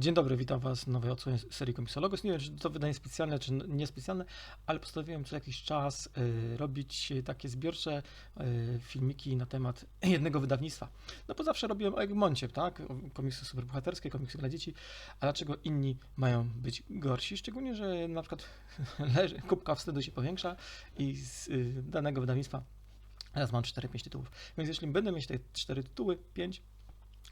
Dzień dobry, witam Was w nowej odsłonie serii Komiksologos. Nie wiem, czy to wydanie specjalne, czy niespecjalne, ale postanowiłem co jakiś czas y, robić takie zbiorcze y, filmiki na temat jednego wydawnictwa. No bo zawsze robiłem o Egmoncie, tak? Komiksy superbohaterskie, komiksy dla dzieci, a dlaczego inni mają być gorsi? Szczególnie, że na przykład leży, kubka wstydu się powiększa i z y, danego wydawnictwa teraz mam 4-5 tytułów. Więc jeśli będę mieć te 4 tytuły, 5,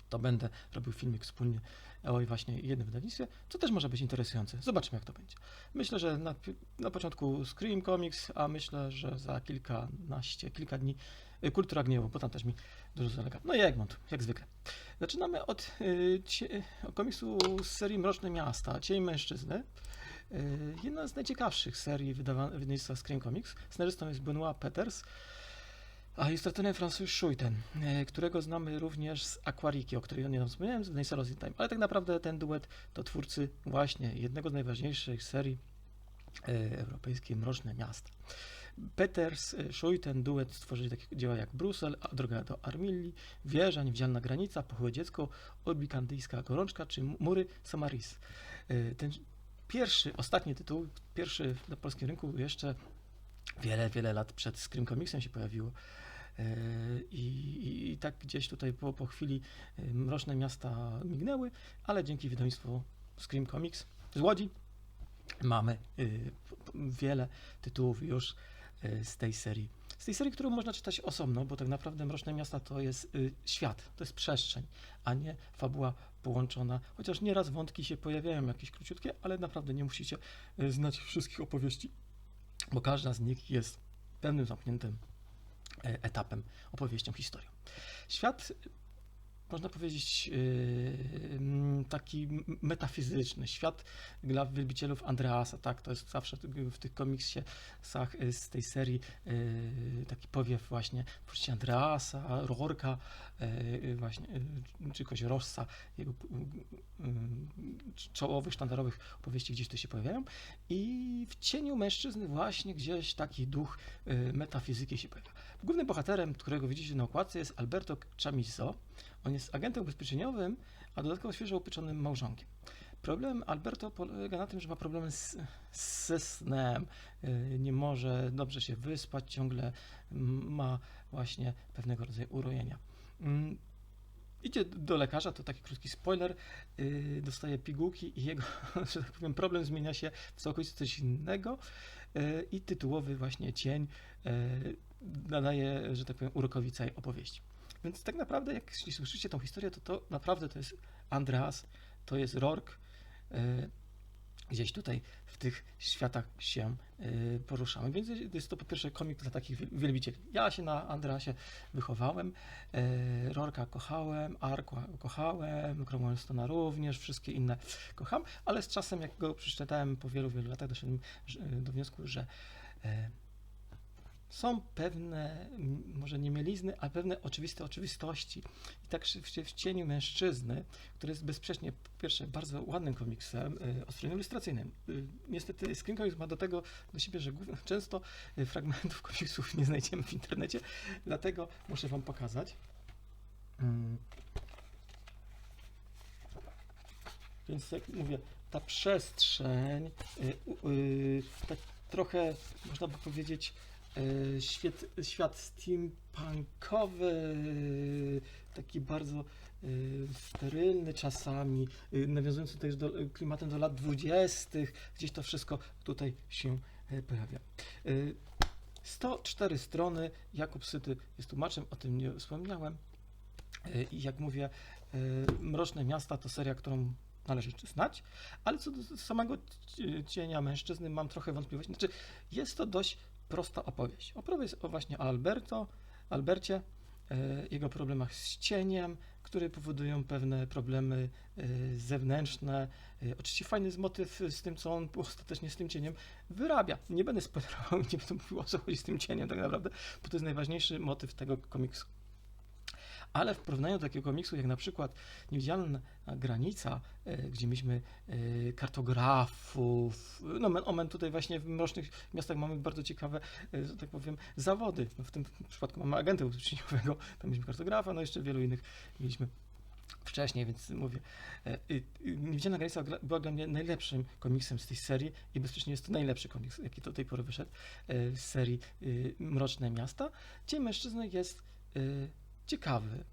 to będę robił filmik wspólnie o właśnie jednym wydawnictwie, co też może być interesujące. Zobaczymy, jak to będzie. Myślę, że na, na początku Scream Comics, a myślę, że za kilkanaście, kilka dni y, Kultura Gniewu, bo tam też mi dużo zalega. No i Egmont, jak zwykle. Zaczynamy od y, komiksu z serii Mroczne Miasta, Cień Mężczyzny. Y, jedna z najciekawszych serii wydawnictwa Scream Comics. Scenarzystą jest Benoit Peters. A ilustratorem François Schuiten, e, którego znamy również z Aquariki, o której nie wspomniałem, z Vanessa Rosy Time. Ale tak naprawdę ten duet to twórcy właśnie jednego z najważniejszych serii e, europejskiej Mroczne Miasta. Peters, e, Schuiten, duet stworzyli takie dzieła jak Brusel, Droga do Armilli, Wieża, Niewidzialna Granica, Pochłe Dziecko, Olbikandyjska Gorączka czy Mury Samaris. Ten pierwszy, ostatni tytuł, pierwszy na polskim rynku jeszcze wiele, wiele lat przed Scream Comicsem się pojawiło. E, I, i, tak gdzieś tutaj po, po chwili e, mroczne miasta mignęły, ale dzięki wydawnictwu Scream Comics z Łodzi mamy y, wiele tytułów już z tej serii. Z tej serii, którą można czytać osobno, bo tak naprawdę Mroczne Miasta to jest świat, to jest przestrzeń, a nie fabuła połączona. Chociaż nieraz wątki się pojawiają jakieś króciutkie, ale naprawdę nie musicie znać wszystkich opowieści, bo każda z nich jest pewnym zamkniętym E, etapem, opowieścią, historią. Świat, można powiedzieć, yy, taki metafizyczny, świat dla wielbicielów Andreasa, tak, to jest zawsze w tych komiksach y, z tej serii yy, taki powiew właśnie twórcy Andreasa, Rorka, właśnie, czy kogoś Rossa, jego czołowych, sztandarowych opowieści gdzieś tu się pojawiają i w cieniu mężczyzny właśnie gdzieś taki duch metafizyki się pojawia. Głównym bohaterem, którego widzicie na okładce jest Alberto Chamizo. On jest agentem ubezpieczeniowym, a dodatkowo świeżo upieczonym małżonkiem. Problem Alberto polega na tym, że ma problem z, ze snem, y, nie może dobrze się wyspać, ciągle ma właśnie pewnego rodzaju urojenia. Mm, idzie do lekarza, to taki krótki spoiler, yy, dostaje pigułki i jego, że tak powiem, problem zmienia się w całkowicie coś innego yy, i tytułowy właśnie cień nadaje, że tak powiem, urokowi całej opowieści. Więc tak naprawdę, jak jeśli słyszycie tą historię, to to naprawdę to jest Andreas, to jest Rork, yy, gdzieś tutaj w tych światach się y, poruszamy. Więc jest to po pierwsze komik dla takich wielbicieli. Ja się na Andreasie wychowałem, y, Rorka kochałem, Arkła kochałem, Cromwellstona również, wszystkie inne kocham, ale z czasem, jak go przeczytałem po wielu, wielu latach, doszedłem do wniosku, że y, są pewne, może nie mielizny, ale pewne oczywiste oczywistości. I tak w cieniu mężczyzny, który jest bezsprzecznie, po pierwsze, bardzo ładnym komiksem y, o stronie ilustracyjnym. Y, niestety Screen Comics ma do tego do siebie, że często y, fragmentów komiksów nie znajdziemy w internecie, dlatego muszę Wam pokazać. Mm. Więc jak mówię, ta przestrzeń, tak trochę, można by powiedzieć, E, świat, świat steampunkowy, taki bardzo e, sterylny czasami, e, nawiązujący też do klimatem do lat dwudziestych, gdzieś to wszystko tutaj się pojawia. 104 strony, Jakub Syty jest tłumaczem, o tym nie wspomniałem. I jak mówię, Mroczne Miasta to seria, którą należy znać, ale co do samego cienia mężczyzny mam trochę wątpliwości. Znaczy, jest to dość prosta opowieść. Opowieść o właśnie Alberto, Albercie, e, jego problemach z cieniem, które powodują pewne problemy e, zewnętrzne. E, oczywiście fajny jest motyw z tym, co on ostatecznie z tym cieniem wyrabia. Nie będę spoilerował, nie będę mówił o co chodzi z tym cieniem tak naprawdę, bo to jest najważniejszy motyw tego komiksu ale w porównaniu do takiego komiksu jak na przykład Niewidzialna Granica, e, gdzie mieliśmy e, kartografów, no moment tutaj właśnie w Mrocznych Miastach mamy bardzo ciekawe, e, że tak powiem, zawody. No w tym przypadku mamy agenta ubezpieczeniowego, tam mieliśmy kartografa, no jeszcze wielu innych mieliśmy wcześniej, więc mówię, Niewidzialna Granica gra- była dla mnie najlepszym komiksem z tej serii i bezsprzecznie jest to najlepszy komiks, jaki do tej pory wyszedł z serii y, Mroczne Miasta. Dzień Mężczyzny jest y, ciekawy,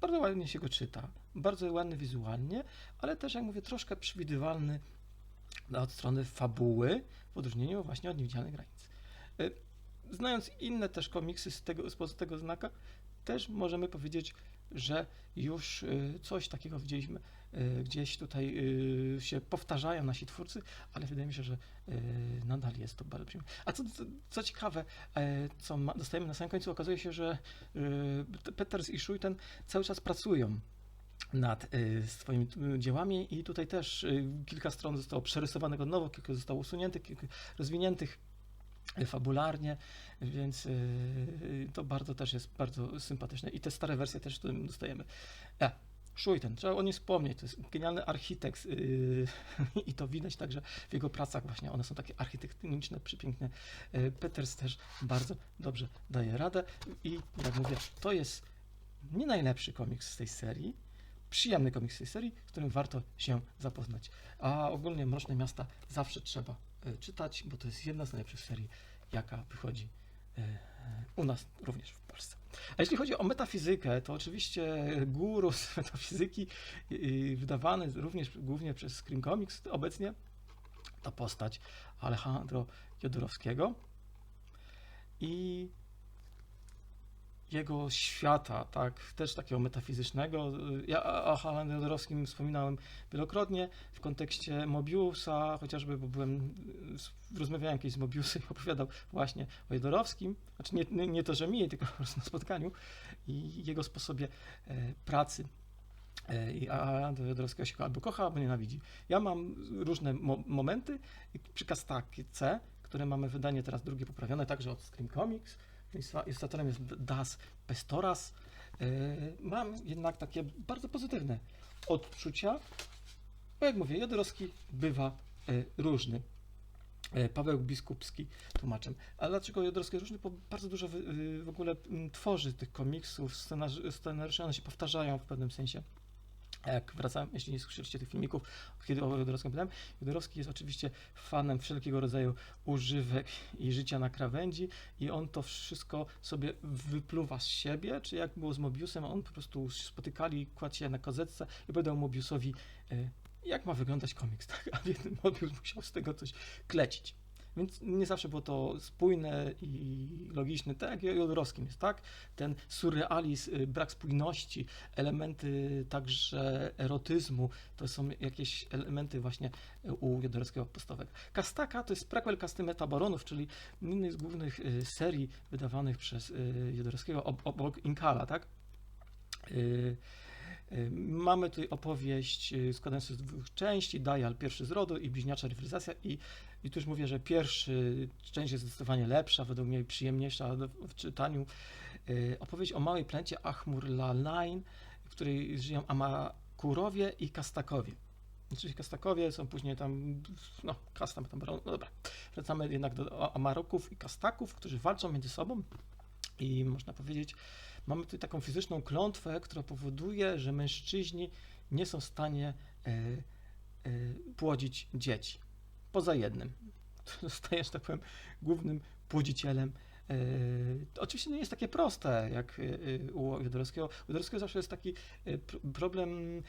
bardzo ładnie się go czyta, bardzo ładny wizualnie, ale też, jak mówię, troszkę przewidywalny od strony fabuły, w odróżnieniu właśnie od Niewidzialnej Granicy. Y, Znając inne też komiksy z tego, z tego znaka, też możemy powiedzieć, że już y, coś takiego widzieliśmy, gdzieś tutaj y, się powtarzają nasi twórcy, ale wydaje mi się, że y, nadal jest to bardzo przyjemne. A co, co, ciekawe, e, co dostajemy na samym końcu, okazuje się, że Peters i Schuyten cały czas pracują nad swoimi dziełami i tutaj też kilka stron zostało przerysowanych od nowo, kilka zostało usuniętych, kilka rozwiniętych fabularnie, więc to bardzo też jest bardzo sympatyczne i te stare wersje też dostajemy. E, Schuyten, trzeba o nim wspomnieć, to jest genialny architekt yy, i to widać także w jego pracach właśnie, one są takie architektoniczne, przepiękne. Yy, Peters też bardzo dobrze daje radę i jak mówię, to jest nie najlepszy komiks z tej serii, przyjemny komiks z tej serii, z którym warto się zapoznać. A ogólnie Mroczne Miasta zawsze trzeba y, czytać, bo to jest jedna z najlepszych serii, jaka wychodzi u nas również w Polsce. A jeśli chodzi o metafizykę, to oczywiście guru z metafizyki, wydawany również głównie przez Scream Comics obecnie, to postać Alejandro Jodorowskiego i jego świata, tak, też takiego metafizycznego. Ja o Alejandro Jodorowskim wspominałem wielokrotnie w kontekście Mobiusa, chociażby, bo byłem, rozmawiałem kiedyś z Mobiusem i opowiadał właśnie o Jodorowskim, znaczy nie, nie, to, że mi, tylko po prostu na spotkaniu i jego sposobie e, pracy. E, I Alejandro Jodorowskiego się albo kocha, albo nienawidzi. Ja mam różne mo- momenty i przy Kastakice, które mamy wydanie teraz drugie poprawione, także od Scream Comics, ilustratorem jest Das Pestoras. E, Mam jednak takie bardzo pozytywne odczucia, bo jak mówię, Jodorowski bywa e, różny. E, Paweł Biskupski tłumaczem. A dlaczego Jodorowski różny? Bo bardzo dużo w ogóle tworzy tych komiksów, scenariusze, one się powtarzają w pewnym sensie. Jak wracałem, jeśli nie słyszeliście tych filmików, kiedy o Jodorowskim pytałem, Jodorowski jest oczywiście fanem wszelkiego rodzaju używek i życia na krawędzi i on to wszystko sobie wypluwa z siebie, czy jak było z Mobiusem, on po prostu spotykali, kładł się na kozetce i powiedział Mobiusowi, e, jak ma wyglądać komiks, tak? A biedny Mobius musiał z tego coś klecić. Więc nie zawsze było to spójne i logiczne, tak jak Jodorowskim jest, tak? Ten surrealizm, y, brak spójności, elementy także erotyzmu, to są jakieś elementy właśnie u Jodorowskiego podstawowego. Kastaka to jest prequel kasty Metabaronów, czyli innej z głównych y, serii wydawanych przez y, Jodorowskiego ob- obok Inkala, tak? Y, Mamy tutaj opowieść y, składającą się z dwóch części, Dial pierwszy z rodu i bliźniacza rywalizacja i, i tu już mówię, że pierwszy część jest zdecydowanie lepsza, według mnie przyjemniejsza w czytaniu. Y, Opowieść o małej La Line, w której żyją Amakurowie i Kastakowie. Oczywiście Kastakowie są później tam, no, kasta tam, no dobra. Wracamy jednak do Amaroków i Kastaków, którzy walczą między sobą i można powiedzieć, mamy tutaj taką fizyczną klątwę, która powoduje, że mężczyźni nie są w stanie e, e, płodzić dzieci. Poza jednym. Zostajesz, tak powiem, głównym płodzicielem. E, oczywiście nie jest takie proste jak e, e, u Jodorowskiego. U Jodorowskiego zawsze jest taki pr- problem,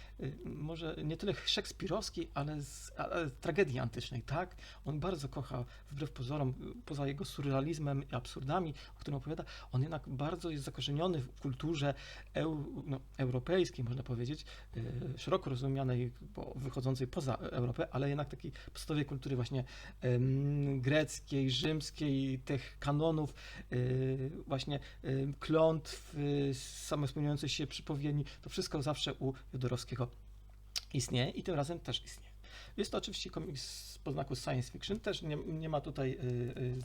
może nie tyle szekspirowski, ale z ale z tragedii antycznej, tak? On bardzo kocha, wbrew pozorom, poza jego surrealizmem i absurdami, o którym opowiada, on jednak bardzo jest zakorzeniony w kulturze eu, no, europejskiej, można powiedzieć, szeroko rozumianej, bo wychodzącej poza Europę, ale jednak takiej podstawowej kultury właśnie greckiej, rzymskiej, tych kanonów, właśnie e, klątw, e, samospełniającej się przypowieści, to wszystko zawsze u Jodorowskiego istnieje i tym razem też istnieje. Jest to oczywiście komiks z poznaku science fiction, też nie, nie ma tutaj y, y, y,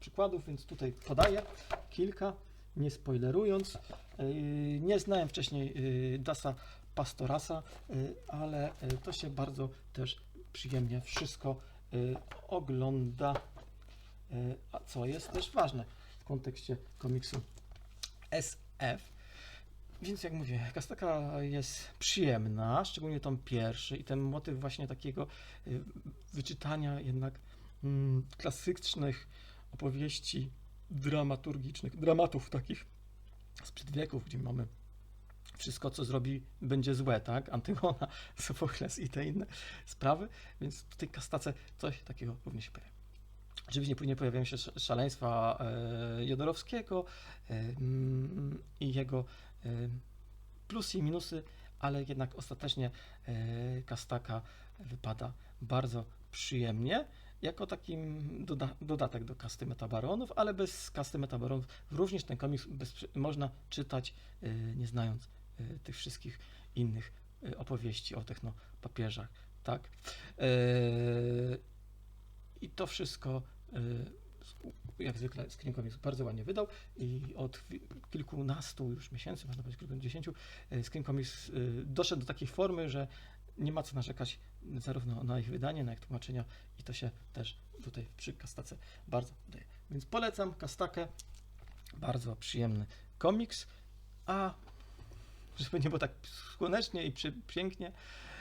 przykładów, więc tutaj podaję kilka, nie spoilerując. Y, nie znałem wcześniej y, Dasa Pastorasa, y, ale y, to się bardzo też przyjemnie wszystko y, ogląda, y, co jest też ważne w kontekście komiksu SF. Więc jak mówię, Kastaka jest przyjemna, szczególnie tom pierwszy i ten motyw właśnie takiego y, wyczytania jednak mm, klasycznych opowieści dramaturgicznych, dramatów takich sprzed wieków, gdzie mamy wszystko, co zrobi, będzie złe, tak? Antygona, Sofokles i te inne sprawy, więc w tej kastace coś takiego również pojawia. Oczywiście później pojawiają się sz- szaleństwa e, Jodorowskiego e, mm, i jego e, plusy i minusy, ale jednak ostatecznie Kastaka wypada bardzo przyjemnie, jako takim doda- dodatek do kasty Metabaronów, ale bez kasty Metabaronów również ten komiks można czytać, e, nie znając e, tych wszystkich innych e, opowieści o technopapieżach, tak. E, I to wszystko jak zwykle Screen Comics bardzo ładnie wydał i od kilkunastu już miesięcy, można powiedzieć kilkudziesięciu, e, Screen Comics e, doszedł do takiej formy, że nie ma co narzekać zarówno na ich wydanie, na ich tłumaczenia i to się też tutaj przy Kastace bardzo udaje. Więc polecam Kastakę, bardzo przyjemny komiks, a żeby nie było tak słonecznie i przy, pięknie, E,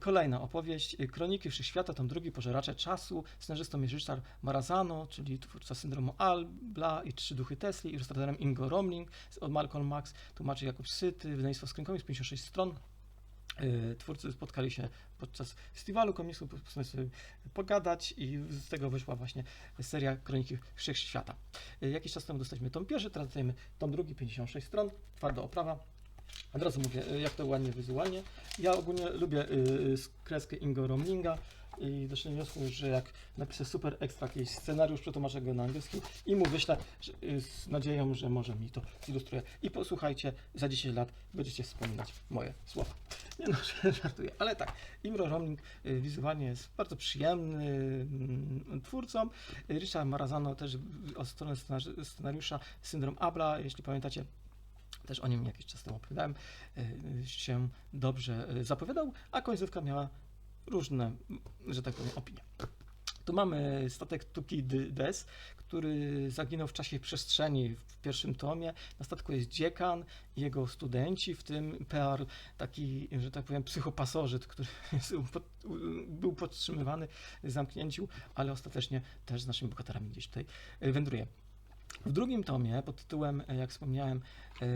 Kolejna opowieść, e, Kroniki Wszechświata, tom drugi, Pożeracze Czasu. Scenarzystą jest Richard Marazano, czyli twórca syndromu Albla i Trzy Duchy Tesli, ilustratorem Ingo Romling, od Malcolm Max, tłumaczy Jakub Syty, wydawnictwo Screen z 56 stron. E, Twórcy spotkali się podczas festiwalu komiksu, postanowili sobie pogadać i z tego wyszła właśnie seria Kroniki Wszechświata. E, Jakiś czas temu dostaliśmy tom pierwszy, teraz dostajemy tom drugi, 56 stron, twarda oprawa. Od razu mówię, e, jak to ładnie wizualnie. Ja ogólnie lubię y, kreskę Ingo Romlinga i doszedłem do wniosku, że jak napiszę super ekstra jakiś scenariusz, przetłumaczę go na angielski i mu wyślę że, y, z nadzieją, że może mi to zilustruje. I posłuchajcie, za 10 lat będziecie wspominać moje słowa. Nie no, żartuję, ale tak, Imro Romling y, wizualnie jest bardzo przyjemny mm, twórcą. Y, Richard Marazano też od strony scenariusza Syndrom Abla, jeśli pamiętacie, też o nim jakiś czas temu opowiadałem, y, się dobrze y, zapowiadał, a końcówka miała różne, że tak powiem, opinie. Tu mamy statek Tuki Dy- Des, który zaginął w czasie przestrzeni w pierwszym tomie. Na statku jest dziekan jego studenci, w tym PR, taki, że tak powiem, psychopasożyt, który był podtrzymywany w zamknięciu, ale ostatecznie też z naszymi bohaterami gdzieś tutaj y, wędruje. W drugim tomie, pod tytułem, e, jak wspomniałem, e,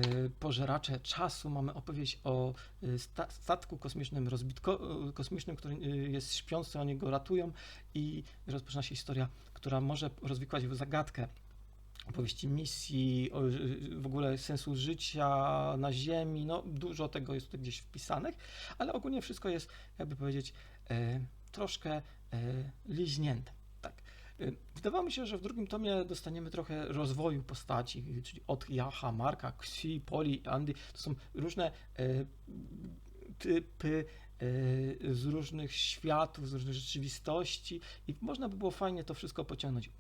Pożeracze czasu, mamy opowieść o e, sta- statku kosmicznym, rozbitko, kosmicznym, który jest śpiący, oni go ratują i rozpoczyna się historia, która może rozwikłać w zagadkę opowieści misji, w ogóle sensu życia na Ziemi, no dużo tego jest tutaj gdzieś wpisanych, ale ogólnie wszystko jest, jakby powiedzieć, troszkę liźnięte. Y, Wydawało mi się, że w drugim tomie dostaniemy trochę rozwoju postaci, czyli od Jacha, Marka, Ksi, Poli, Andy. To są różne e, typy e, z różnych światów, z różnych rzeczywistości i można by było fajnie to wszystko pociągnąć.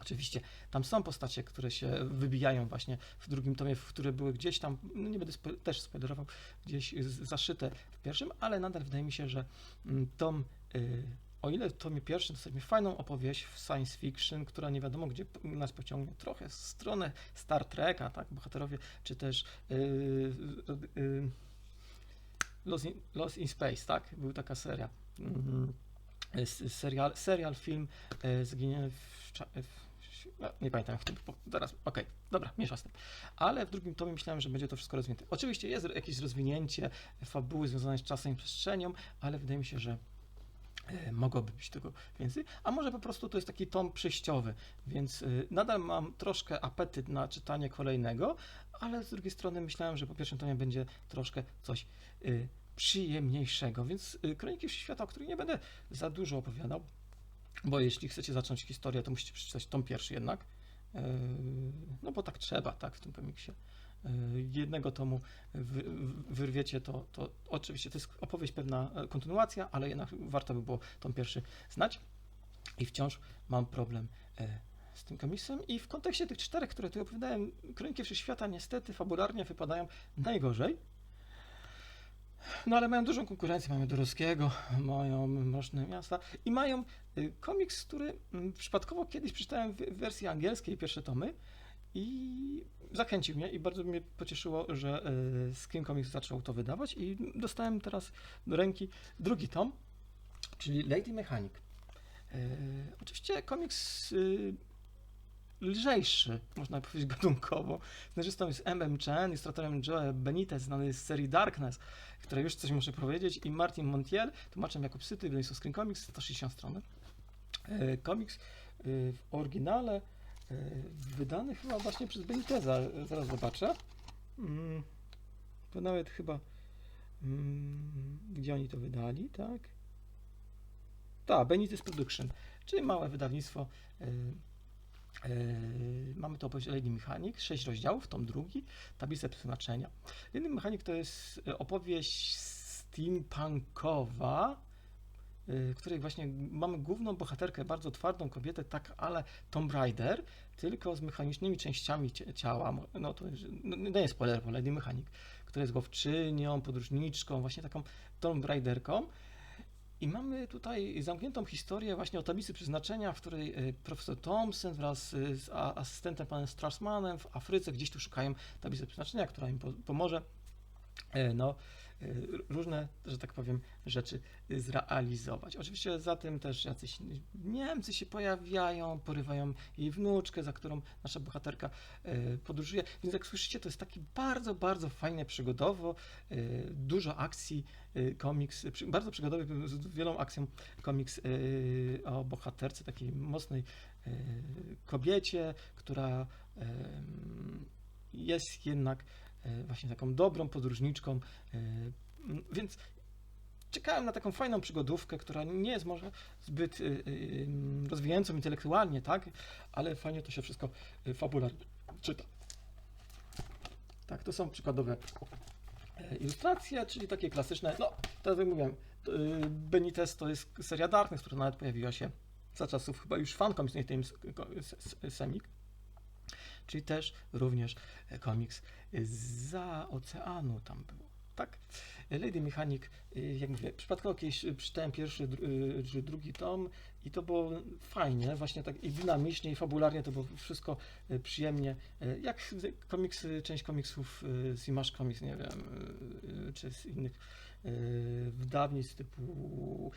Oczywiście tam są postacie, które się wybijają właśnie w drugim tomie, które były gdzieś tam, no nie będę spo, też spoilerował, gdzieś zaszyte w pierwszym, ale nadal wydaje mi się, że mm, tom y, o ile w tomie pierwszym dostaliśmy fajną opowieść w science fiction, która nie wiadomo gdzie nas pociągnie, trochę w stronę Star Treka, tak, bohaterowie, czy też yy, yy, Lost, in, Lost in Space, tak, był taka seria. Mhm. S- Serial, serial, film Zginiony w, cza- w no, nie pamiętam jak to po- teraz, okej, dobra, miesza z tym. Ale w drugim tomie myślałem, że będzie to wszystko rozwinięte. Oczywiście jest jakieś rozwinięcie fabuły związane z czasem i przestrzenią, ale wydaje mi się, że mogłoby być tego więcej, a może po prostu to jest taki tom przejściowy, więc y, nadal mam troszkę apetyt na czytanie kolejnego, ale z drugiej strony myślałem, że po pierwszym tomie będzie troszkę coś y, przyjemniejszego, więc Kroniki Świata, o których nie będę za dużo opowiadał, bo jeśli chcecie zacząć historię, to musicie przeczytać tom pierwszy jednak, no bo tak trzeba, tak, w tym komiksie. Yy, Jednego tomu wy, wy- wyrwiecie, to, to oczywiście to jest opowieść, pewna e, kontynuacja, ale jednak warto by było tom pierwszy znać. I wciąż mam problem e, z tym komiksem. I w kontekście tych czterech, które tu opowiadałem, Kroniki Wszechświata niestety fabularnie wypadają najgorzej. No ale mają dużą konkurencję, mają Dorowskiego, mają Mroczne Miasta i mają y, komiks, który mm, przypadkowo kiedyś przeczytałem w wersji angielskiej, pierwsze tomy i zachęcił mnie i bardzo mnie pocieszyło, że e, Screen Comics zaczął to wydawać i dostałem teraz do ręki drugi tom, czyli Lady Mechanic. E, oczywiście komiks y, lżejszy, można powiedzieć gatunkowo. Scenarzystą jest M.M. Chen, ilustratorem Joe Benitez, znany z serii Darkness, która już coś muszę powiedzieć, i Martin Montiel, tłumaczem jako psyty, wydawnictwo Screen Comics, 160 stron. E, Komiks w oryginale wydany chyba właśnie przez Beniteza, zaraz zobaczę. Mm, To nawet chyba, mm, gdzie oni to wydali, tak? Tak, Benitez Production, czyli małe wydawnictwo. y, y, Mamy to opowieść Lady Mechanic, sześć rozdziałów, tom drugi, tablice przeznaczenia. Lady Mechanic to jest opowieść steampunkowa, w której właśnie mamy główną bohaterkę, bardzo twardą kobietę, tak ale Tomb Raider, tylko z mechanicznymi częściami ciała. No to no, nie jest spoiler, bo Lady Mechanic, która jest łowczynią, podróżniczką, właśnie taką Tomb Raiderką. I mamy tutaj zamkniętą historię właśnie o tablicy przeznaczenia, w której y, profesor Thompson wraz y, z asystentem panem Strassmanem w Afryce gdzieś tu szukają tablicy przeznaczenia, która im po- pomoże no, różne, że tak powiem, rzeczy y, zrealizować. Oczywiście za tym też jacyś Niemcy się pojawiają, porywają jej wnuczkę, za którą nasza bohaterka e, podróżuje. Więc jak słyszycie, to jest taki bardzo, bardzo fajnie przygodowo, e, dużo akcji, komiks, bardzo przygodowy, z wielą akcją komiks o bohaterce, takiej mocnej kobiecie, która jest jednak właśnie taką dobrą podróżniczką, e, więc czekałem na taką fajną przygodówkę, która nie jest może zbyt ym, rozwijającą intelektualnie, tak, ale fajnie to się wszystko fabularnie czyta. Tak, to są przykładowe e, ilustracje, czyli takie klasyczne, no, tak jak mówiłem, Benitez to jest seria Darkness, która nawet pojawiła się za czasów chyba już fan komiks, nie tym s- ko- s- s- semik, czyli też również e, komiks za oceanu tam było, tak? Lady Mechanic, y, jak mówię, przypadkowo kiedyś y, przeczytałem pierwszy czy drugi tom i to było fajnie, właśnie tak i dynamicznie, i fabularnie to było wszystko przyjemnie, jak komiksy, część komiksów z Image Comics, nie wiem, czy z innych wydawnictw typu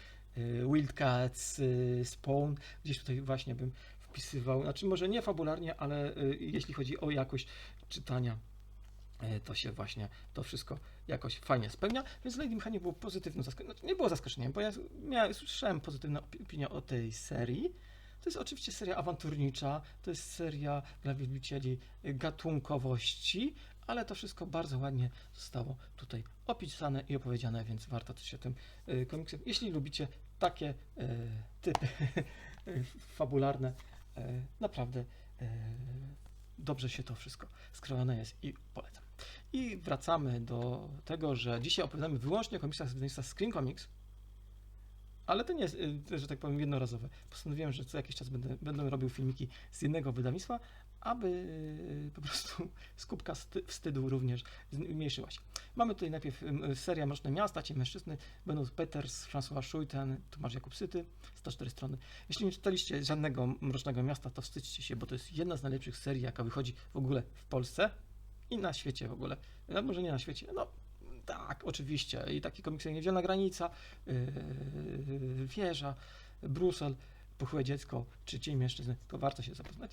Wildcats, Spawn, gdzieś tutaj właśnie bym wpisywał, znaczy może nie fabularnie, ale y, jeśli chodzi o jakość czytania, y, to się właśnie to wszystko jakoś fajnie spełnia, więc Lady Mechanic było pozytywne zaskoczenie, znaczy nie było zaskoczeniem, bo ja miałem, słyszałem pozytywne opi- opinie o tej serii. To jest oczywiście seria awanturnicza, to jest seria dla wielbicieli gatunkowości, ale to wszystko bardzo ładnie zostało tutaj opisane i opowiedziane, więc warto też się tym y, komiksem, jeśli lubicie takie typy fabularne, naprawdę y, dobrze się to wszystko skrojone jest i polecam. I wracamy do tego, że dzisiaj opowiadamy wyłącznie o komiksach z wydawnictwa Screen Comics, ale to nie jest, y, że tak powiem, jednorazowe. Postanowiłem, że co jakiś czas będę, będę robił filmiki z jednego wydawnictwa, aby po prostu skupka sty- wstydu również zmniejszyła się. Mamy tutaj najpierw serię Mroczne Miasta, Ci Mężczyzny, będą Peters, François Schuiten, Tomasz Jakub Syty, 104 strony. Jeśli nie czytaliście żadnego Mrocznego Miasta, to wstydźcie się, bo to jest jedna z najlepszych serii, jaka wychodzi w ogóle w Polsce i na świecie w ogóle. No, może nie na świecie, no tak, oczywiście. I takie komiksy jak Niedzielna Granica, yy, Wieża, Brusel, Pochyłe Dziecko, czy Cień Mężczyzny, to warto się zapoznać.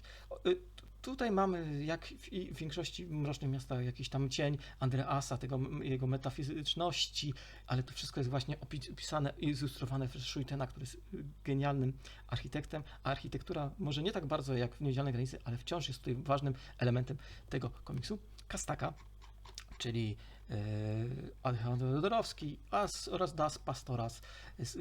Tutaj mamy, jak w, większości mrocznych miastach, jakiś tam cień Andreasa, tego, jego metafizyczności, ale to wszystko jest właśnie opi- opisane i zilustrowane przez Schuitena, który jest y, genialnym architektem, a architektura może nie tak bardzo jak w Niedzielnej Granicy, ale wciąż jest tutaj ważnym elementem tego komiksu. Kastaka, czyli Alejandro Jodorowski oraz Das Pastoras, z, e,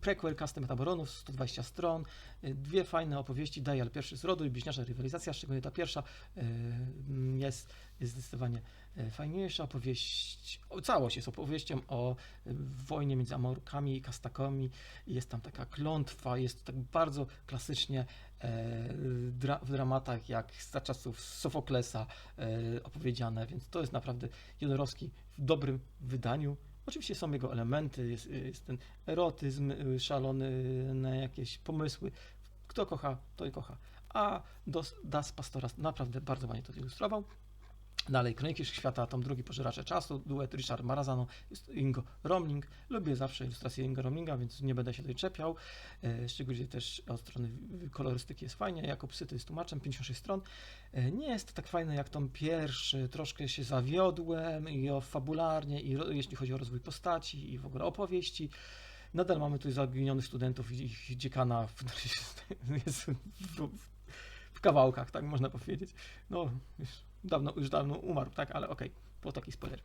prequel Casty Metaboronów, 120 stron, e, dwie fajne opowieści, Dial pierwszy z rodu i bliźniacza rywalizacja, szczególnie ta pierwsza e, m, jest, zdecydowanie e, fajniejsza. Opowieść, całość jest opowieścią o e, wojnie między Amorkami i Kastakami, jest tam taka klątwa, jest tak bardzo klasycznie e, dra, w dramatach jak za czasów Sofoklesa e, opowiedziane, więc to jest naprawdę Jodorowski w dobrym wydaniu. Oczywiście są jego elementy, jest, jest ten erotyzm y, szalony na jakieś pomysły. Kto kocha, to i kocha. a Das Pastora naprawdę bardzo ładnie to ilustrował. Dalej, Kroniki Świata, tom drugi, Pożeracze Czasu, duet Richard Marazano, jest Ingo Romling. Lubię zawsze ilustracje Ingo Romlinga, więc nie będę się tutaj czepiał. E, szczególnie też od strony w- kolorystyki jest fajnie. Jakub Syty jest tłumaczem, 56 stron. E, nie jest tak fajne jak tom pierwszy, troszkę się zawiodłem i o fabularnie, i jeśli chodzi o rozwój postaci, i w ogóle opowieści. Nadal mamy tu zaginionych studentów i ich dziekana w, jest w, w, w kawałkach, tak można powiedzieć. No, już dawno, już dawno umarł, tak, ale okej, po taki spoiler.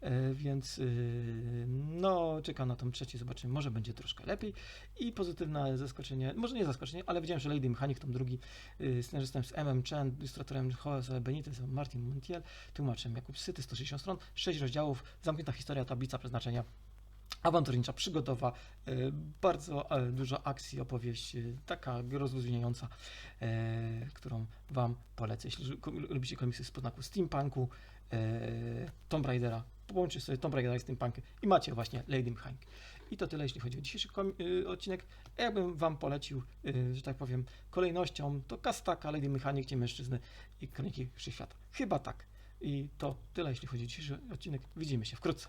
E, więc yy, no, czekam na tom trzeci, zobaczymy, może będzie troszkę lepiej. I pozytywne zaskoczenie, może nie zaskoczenie, ale widziałem, że Lady Mechanic, tom drugi, yy, z M.M. Chen, ilustratorem Jose Benitez, Martin Montiel, tłumaczem Jakub Syty, 160 stron, 6 rozdziałów, zamknięta historia, tablica przeznaczenia, awanturnicza, przygodowa, y, bardzo e, dużo akcji, opowieść, y, taka rozluźniająca, e, którą Wam polecę. Jeśli lubicie komiksy z podznaku steampunku, e, Tomb Raidera, połączcie sobie Tomb Raidera i steampunky i macie właśnie Lady Mechanic. I to tyle, jeśli chodzi o dzisiejszy odcinek. Jakbym Wam polecił, że tak powiem, kolejnością, to Kastaka, Lady Mechanic, Cień Mężczyzny i Kroniki Wszechświata. Chyba tak. I to tyle, jeśli chodzi o dzisiejszy odcinek. Widzimy się wkrótce.